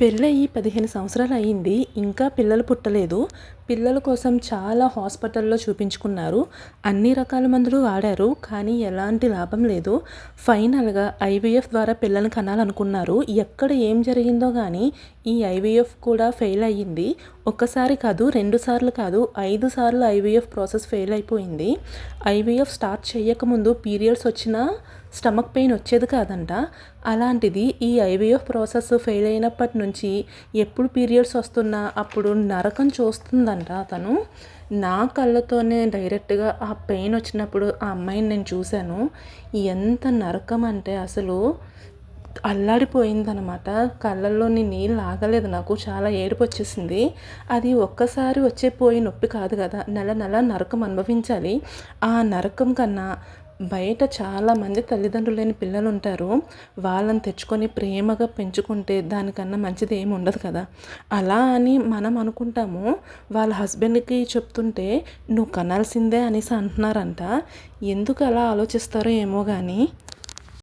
పెళ్ళయి పదిహేను సంవత్సరాలు అయ్యింది ఇంకా పిల్లలు పుట్టలేదు. పిల్లల కోసం చాలా హాస్పిటల్లో చూపించుకున్నారు. అన్ని రకాల మందులు వాడారు. కానీ ఎలాంటి లాభం లేదు. ఫైనల్గా ఐవీఎఫ్ ద్వారా పిల్లల్ని కనాలనుకున్నారు. ఎక్కడ ఏం జరిగిందో కానీ ఈ ఐవీఎఫ్ కూడా ఫెయిల్ అయ్యింది. ఒక్కసారి కాదు రెండు సార్లు కాదు ఐదు సార్లు ఐవీఎఫ్ ప్రాసెస్ ఫెయిల్ అయిపోయింది. ఐవీఎఫ్ స్టార్ట్ చేయకముందు పీరియడ్స్ వచ్చినా స్టమక్ పెయిన్ వచ్చేది కాదంట. అలాంటిది ఈ ఐవీఎఫ్ ప్రాసెస్ ఫెయిల్ అయినప్పటి నుంచి ఎప్పుడు పీరియడ్స్ వస్తున్నా అప్పుడు నరకం చూస్తుందంట తను నా కళ్ళతోనే డైరెక్ట్గా ఆ పెయిన్ వచ్చినప్పుడు ఆ అమ్మాయిని నేను చూశాను. ఎంత నరకం అంటే అసలు అల్లాడిపోయిందనమాట. కళ్ళల్లోని నీళ్ళు ఆగలేదు నాకు చాలా ఏడుపు వచ్చేసింది. అది ఒక్కసారి వచ్చే పోయి నొప్పి కాదు కదా నెల నెల నరకం అనుభవించాలి. ఆ నరకం కన్నా బయట చాలామంది తల్లిదండ్రులు లేని పిల్లలు ఉంటారు. వాళ్ళని తెచ్చుకొని ప్రేమగా పెంచుకుంటే దానికన్నా మంచిది ఏమి ఉండదు కదా. అలా అని మనం అనుకుంటాము. వాళ్ళ హస్బెండ్కి చెప్తుంటే నువ్వు కనాల్సిందే అనేసి అంటున్నారంట. ఎందుకు అలా ఆలోచిస్తారో ఏమో కానీ